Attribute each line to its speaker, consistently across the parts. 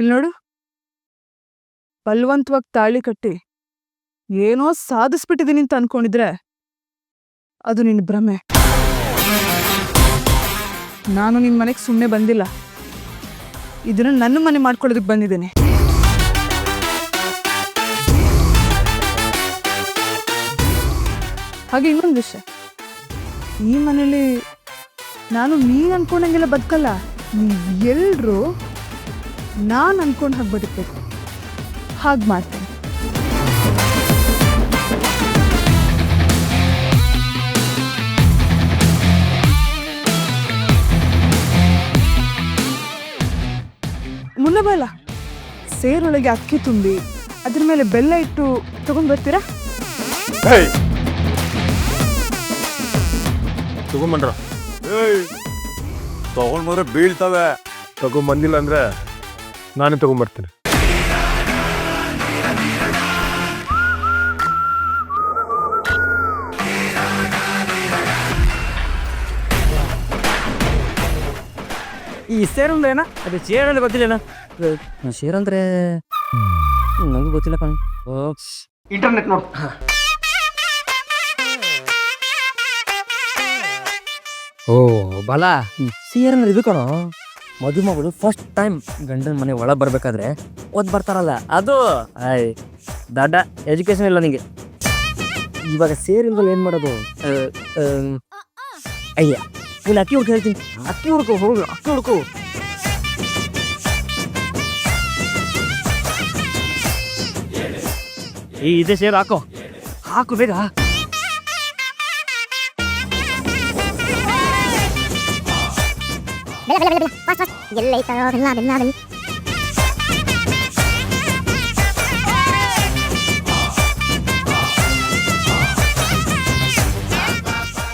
Speaker 1: ಇಲ್ಲಿ ನೋಡು. ಬಲ್ವಂತವಾಗಿ ತಾಳಿ ಕಟ್ಟಿ ಏನೋ ಸಾಧಿಸ್ಬಿಟ್ಟಿದ್ದೀನಿ ಅಂತ ಅನ್ಕೊಂಡಿದ್ರೆ ಅದು ನಿನ್ನ ಭ್ರಮೆ. ನಾನು ನಿನ್ನ ಮನೆಗೆ ಸುಮ್ಮನೆ ಬಂದಿಲ್ಲ. ಇದನ್ನು ನನ್ನ ಮನೆ ಮಾಡ್ಕೊಳ್ಳೋದಕ್ಕೆ ಬಂದಿದ್ದೀನಿ. ಹಾಗೆ ಇನ್ನೊಂದು ವಿಷಯ. ಈ ಮನೇಲಿ ನಾನು ನೀನು ಅನ್ಕೊಂಡಂಗೆಲ್ಲ ಬದುಕಲ್ಲ ನೀವು ಎಲ್ರು ನಾನು ಅನ್ಕೊಂಡು ಹಾಗೆ ಬದುಕಬೇಕು. ಹಾಗೆ ಮಾಡ್ತೇನೆ. ಮುನ್ನ ಬಲ್ಲ ಸೇರೊಳಗೆ ಅಕ್ಕಿ ತುಂಬಿ ಅದ್ರ ಮೇಲೆ ಬೆಲ್ಲ ಇಟ್ಟು ತಗೊಂಡ್ ಬರ್ತೀರಾ?
Speaker 2: ಏಯ್! ತಗೊಂಡ್ ಬಂದ್ರೆ? ಬೀಳ್ತವೆ.
Speaker 3: ತಗೊಂಬಂದಿಲ್ಲ ಅಂದ್ರೆ ನಾನೇ ತಗೊಂಬರ್ತೇನೆ.
Speaker 4: ಈ ಸೇರ್ ಅಂದ್ರೆ ಏನ?
Speaker 5: ಅದು ಚೇರ್ ಅಂದ್ರೆ ಗೊತ್ತಿಲ್ಲ ಶೇರ್ ಅಂದ್ರೆ ನನಗೂ ಗೊತ್ತಿಲ್ಲ ಕಣ್. ಓ
Speaker 4: ಇಂಟರ್ನೆಟ್ ನೋಡ್.
Speaker 5: ಓ ಬಲ. ಸೇರ್ ಅಂದ್ರೆ ಇದು ಕಣೋ. ಮದುಮಗಳು ಫಸ್ಟ್ ಟೈಮ್ ಗಂಡನ ಮನೆ ಒಳಗೆ ಬರಬೇಕಾದ್ರೆ ಓದ್ ಬರ್ತಾರಲ್ಲ. ಅದು, ಆಯ್, ದಡ್ಡ ಎಜುಕೇಶನ್ ಇಲ್ಲ ನಿಂಗೆ. ಇವಾಗ ಸೇರ್ ಏನು ಮಾಡೋದು? ಅಯ್ಯ, ಇಲ್ಲಿ ಅಕ್ಕಿ ಹುಡ್ಕ ಹೇಳ್ತೀನಿ. ಅಕ್ಕಿ ಹುಡ್ಕೋ, ಹೋಗು, ಅಕ್ಕಿ ಹುಡ್ಕೋ. ಈ ಇದೆ ಸೇರು ಹಾಕೋ. ಹಾಕು ಬೇಗ.
Speaker 6: ಬೆಲ್ಲ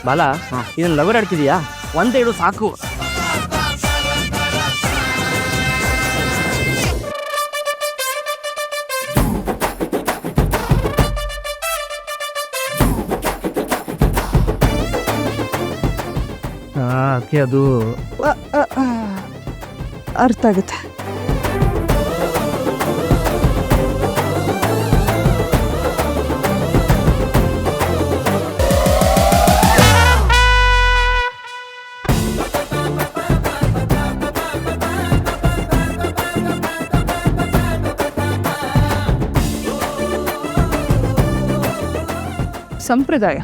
Speaker 5: ಬಾಲ ಇದನ್ನ ಲವರ್ ಆಡ್ತಿದೀಯಾ? ಒಂದೇ ಇಡು ಸಾಕು. ಅಕ್ಕೆ ಅದು
Speaker 1: ಅ, ಅ, ಅ. ಅರ್ಥ ಆಗುತ್ತೆ ಸಂಪ್ರದಾಯ